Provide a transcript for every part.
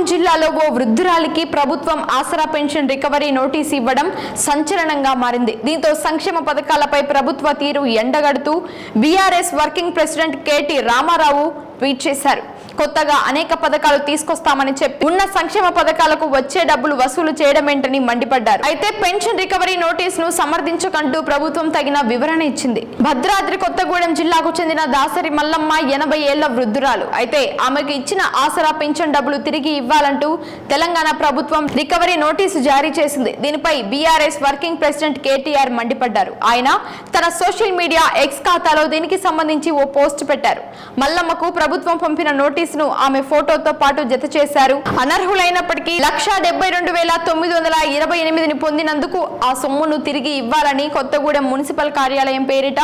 ఖమ్మం జిల్లాలో ఓ వృద్ధురాలికి ప్రభుత్వం ఆసరా pension recovery notice ఇవ్వడం సంచలనంగా మారింది. దీంతో సంక్షేమ పథకాలపై ప్రభుత్వ తీరు ఎండగడుతూ BRS working president KT Rama Rao tweet చేశారు. కొత్తగా అనేక పథకాలు తీసుకొస్తామని చెప్పి ఉన్న సంక్షేమ పథకాలకు వచ్చే డబ్బులు వసూలు చేయడమేంటని మండిపడ్డారు. అయితే పెన్షన్ రికవరీ నోటీస్ను సమర్థించకంటూ ప్రభుత్వం తగిన వివరణ ఇచ్చింది. భద్రాద్రి కొత్తగూడెం జిల్లాకు చెందిన దాసరి మల్లమ్మ ఎనభై ఏళ్ళ వృద్ధురాలు. అయితే ఆమెకు ఇచ్చిన ఆసరా పెన్షన్ డబ్బులు తిరిగి ఇవ్వాలంటూ తెలంగాణ ప్రభుత్వం రికవరీ నోటీసు జారీ చేసింది. దీనిపై బీఆర్ఎస్ వర్కింగ్ ప్రెసిడెంట్ కేటీఆర్ మండిపడ్డారు. ఆయన తన సోషల్ మీడియా ఎక్స్ ఖాతాలో దీనికి సంబంధించి ఓ పోస్ట్ పెట్టారు. మల్లమ్మకు ప్రభుత్వం పంపిన నోటీసును ఆమె ఫోటోతో పాటు జత చేశారు. అనర్హులైనప్పటికీ లక్షా డెబ్బై రెండు వేల తొమ్మిది వందల ఇరవై ఎనిమిదిని పొందినందుకు ఆ సొమ్మును తిరిగి ఇవ్వాలని కొత్తగూడెం మున్సిపల్ కార్యాలయం పేరిట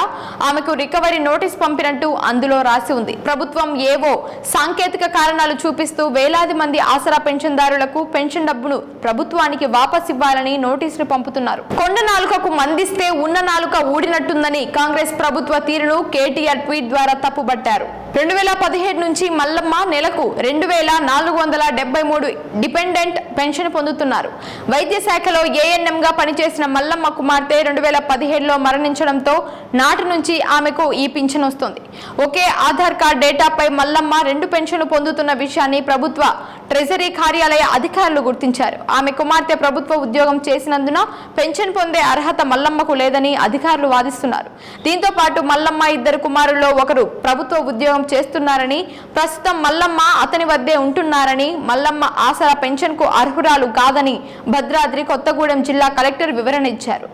ఆమెకు రికవరీ నోటీస్ పంపినట్టు అందులో రాసి ఉంది. ప్రభుత్వం ఏవో సాంకేతిక కారణాలు చూపిస్తూ వేలాది మంది ఆసరా పెన్షన్దారులకు పెన్షన్ డబ్బును ప్రభుత్వానికి వాపస్ ఇవ్వాలని నోటీసులు పంపుతున్నారు. కొండ నాలుకకు మందిస్తే ఉన్న నాలుక ఊడినట్టుందని కాంగ్రెస్ ప్రభుత్వ తీరును కేటీఆర్ ట్వీట్ ద్వారా తప్పుబట్టారు. రెండు వేల పదిహేడు నుంచి మల్లమ్మ నెలకు రెండు వేల నాలుగు వందల డెబ్బై మూడు డిపెండెంట్ పెన్షన్ పొందుతున్నారు. వైద్య శాఖలో ఏఎన్ఎంగా పనిచేసిన మల్లమ్మ కుమార్తె రెండు వేల పదిహేడులో మరణించడంతో నాటి నుంచి ఆమెకు ఈ పింఛన్ వస్తుంది. ఒకే ఆధార్ కార్డ్ డేటాపై మల్లమ్మ రెండు పెన్షన్లు పొందుతున్న విషయాన్ని ప్రభుత్వ ట్రెజరీ కార్యాలయ అధికారులు గుర్తించారు. ఆమె కుమార్తె ప్రభుత్వ ఉద్యోగం చేసినందున పెన్షన్ పొందే అర్హత మల్లమ్మకు లేదని అధికారులు వాదిస్తున్నారు. దీంతో పాటు మల్లమ్మ ఇద్దరు కుమారుల్లో ఒకరు ప్రభుత్వ ఉద్యోగం చేస్తున్నారని ప్రస్తుతం మల్లమ్మ అతని వద్దే ఉంటున్నారని మల్లమ్మ ఆసరా పెన్షన్కు అర్హురాలు కాదని భద్రాద్రి కొత్తగూడెం జిల్లా కలెక్టర్ వివరణ ఇచ్చారు.